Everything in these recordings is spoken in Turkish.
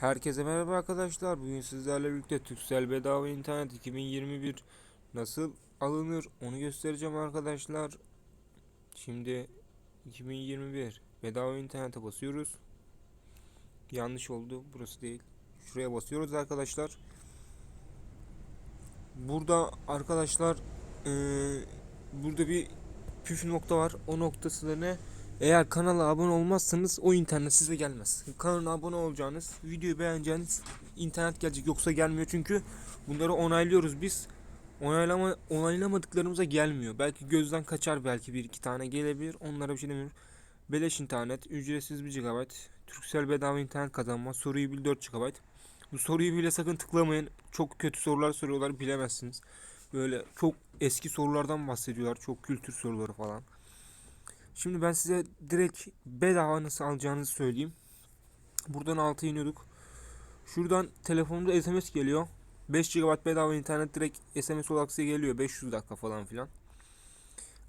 Herkese merhaba arkadaşlar. Bugün sizlerle birlikte Türksel Bedava İnternet 2021 nasıl alınır onu göstereceğim arkadaşlar. Şimdi 2021 bedava internete basıyoruz. Yanlış oldu. Burası değil. Şuraya basıyoruz arkadaşlar. Burada arkadaşlar eee, burada bir püf nokta var. O noktası da ne? Eğer kanala abone olmazsanız o internet size gelmez. Kanala abone olacağınız, videoyu beğeneceğiniz internet gelecek yoksa gelmiyor çünkü bunları onaylıyoruz biz. Onaylama onaylamadıklarımıza gelmiyor. Belki gözden kaçar belki bir iki tane gelebilir. Onlara bir şey demiyorum. Beleş internet, ücretsiz 1 GB, Turkcell bedava internet kazanma, soruyu bil 4 GB. Bu soruyu bile sakın tıklamayın. Çok kötü sorular soruyorlar bilemezsiniz. Böyle çok eski sorulardan bahsediyorlar. Çok kültür soruları falan. Şimdi ben size direkt bedava nasıl alacağınızı söyleyeyim. Buradan alta iniyorduk. Şuradan telefonumda SMS geliyor. 5 GB bedava internet direkt SMS olarak size geliyor. 500 dakika falan filan.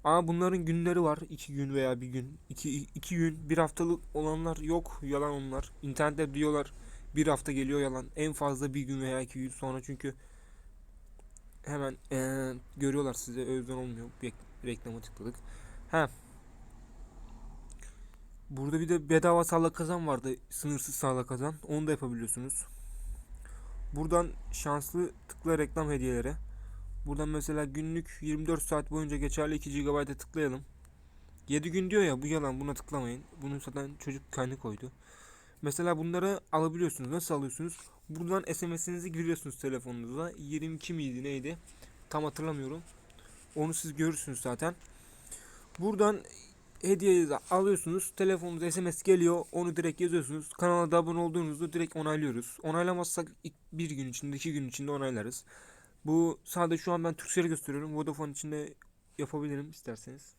Ama bunların günleri var. 2 gün veya bir gün. 2 2 gün, bir haftalık olanlar yok. Yalan onlar. İnternette diyorlar bir hafta geliyor yalan. En fazla bir gün veya iki gün sonra çünkü hemen eee, görüyorlar size. O yüzden olmuyor. Bir reklama tıkladık. Ha Burada bir de bedava sağla kazan vardı. Sınırsız sağla kazan. Onu da yapabiliyorsunuz. Buradan şanslı tıkla reklam hediyelere. Buradan mesela günlük 24 saat boyunca geçerli 2 GB'a tıklayalım. 7 gün diyor ya bu yalan buna tıklamayın. Bunu zaten çocuk kendi koydu. Mesela bunları alabiliyorsunuz. Nasıl alıyorsunuz? Buradan SMS'inizi giriyorsunuz telefonunuza. 22 miydi neydi? Tam hatırlamıyorum. Onu siz görürsünüz zaten. Buradan hediyeyi de alıyorsunuz. Telefonunuza SMS geliyor. Onu direkt yazıyorsunuz. Kanala da abone olduğunuzda direkt onaylıyoruz. Onaylamazsak ilk bir gün içinde, iki gün içinde onaylarız. Bu sadece şu an ben Turkcell'i gösteriyorum. Vodafone içinde yapabilirim isterseniz.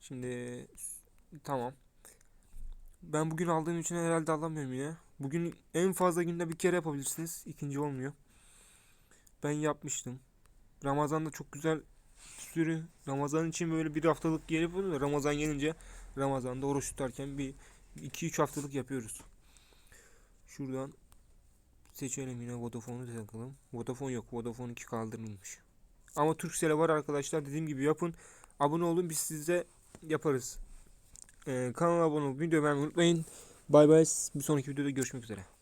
Şimdi tamam. Ben bugün aldığım için herhalde alamıyorum yine. Bugün en fazla günde bir kere yapabilirsiniz. İkinci olmuyor. Ben yapmıştım. Ramazan'da çok güzel sürü Ramazan için böyle bir haftalık gelip Ramazan gelince Ramazan'da oruç tutarken bir 2-3 haftalık yapıyoruz. Şuradan seçelim yine Vodafone'u takalım. Vodafone yok. Vodafone 2 kaldırılmış. Ama Turkcell'e var arkadaşlar. Dediğim gibi yapın. Abone olun. Biz size yaparız. Ee, kanala abone olup video beğenmeyi unutmayın. Bay bay. Bir sonraki videoda görüşmek üzere.